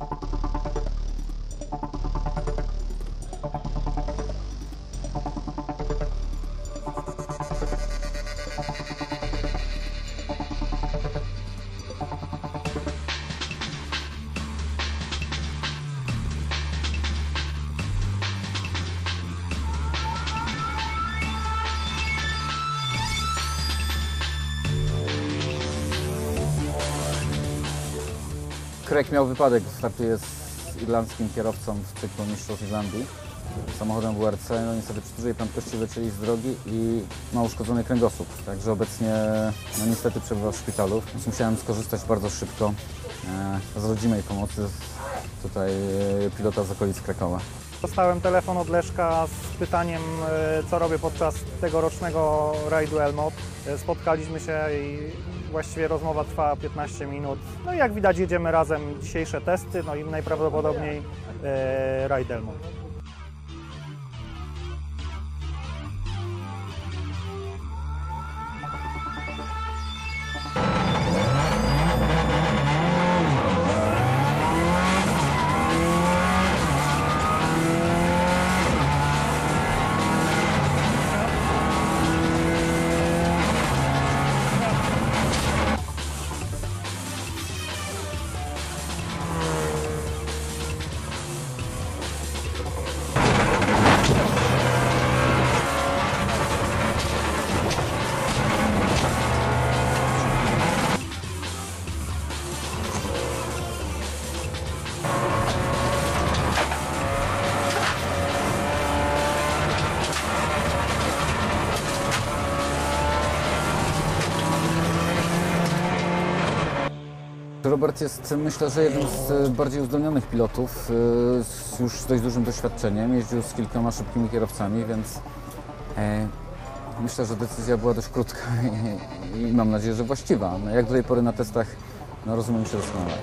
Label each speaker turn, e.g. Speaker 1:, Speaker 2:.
Speaker 1: Thank you. Krek miał wypadek, startuje z irlandzkim kierowcą w cyklu Mistrzostw Irlandii. Samochodem WRC, no niestety przy dużej prędkości lecieli z drogi i ma uszkodzony kręgosłup. Także obecnie no niestety przebywa w szpitalu, więc musiałem skorzystać bardzo szybko e, z rodzimej pomocy tutaj e, pilota z okolic Krakowa.
Speaker 2: Dostałem telefon od Leszka z pytaniem, e, co robię podczas tegorocznego rajdu Elmot. E, Spotkaliśmy się i właściwie rozmowa trwała 15 minut. No i jak widać jedziemy razem dzisiejsze testy, no i najprawdopodobniej e, rajd Elmot.
Speaker 1: Robert jest myślę, że jednym z e, bardziej uzdolnionych pilotów e, z już dość dużym doświadczeniem. Jeździł z kilkoma szybkimi kierowcami, więc e, myślę, że decyzja była dość krótka i, mam nadzieję, że właściwa. No, jak do tej pory na testach no, rozumiem się doskonale.